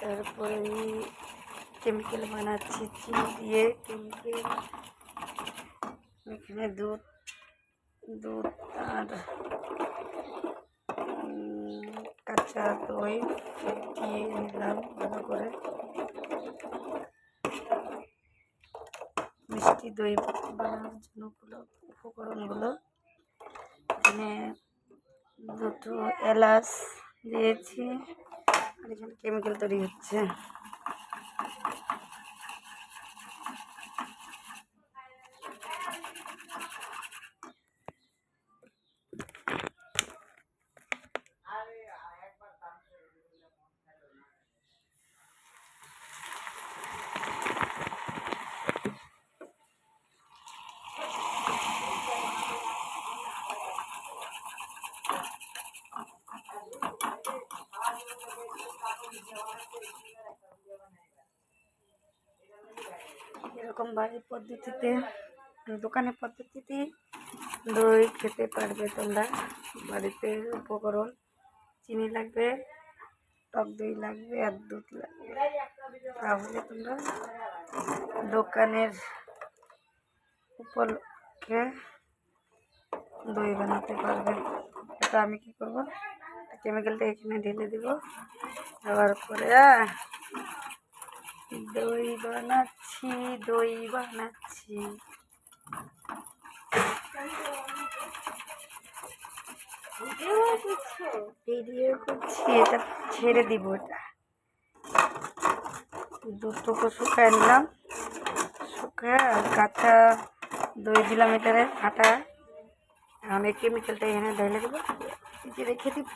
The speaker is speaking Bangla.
তারপরে আমি কেমিক্যাল বানাচ্ছি চিনি দিয়ে কেমিক্যাল এখানে দুধ দুধ আর কাঁচা দই ফেটিয়ে নিলাম ভালো করে। মিষ্টি দই বানানোর জন্যগুলো, উপকরণগুলো। এখানে দুটো এলাচ দিয়েছি। কেমিক্যাল তৈরি হচ্ছে। এরকম বাড়ির পদ্ধতিতে দোকানের পদ্ধতিতে দই খেতে পারবে তোমরা বাড়িতে উপকরণ চিনি লাগবে টক দই লাগবে আর দুধ লাগবে তাহলে তোমরা দোকানের উপলক্ষে দই বানাতে পারবে এটা আমি কি করব কেমিক্যালটা এখানে ঢেলে দিব দেওয়ার পরে দই বানাচ্ছি দই বানাচ্ছি। করছি, এটা ছেড়ে দিব এটা। দুটুকু শুকায় নিলাম। শুকায় কাঁচা দই দিলাম এটারে ফাটা আমি কেমিক্যালটা এখানে ঢেলে দেবো। রেখে দিব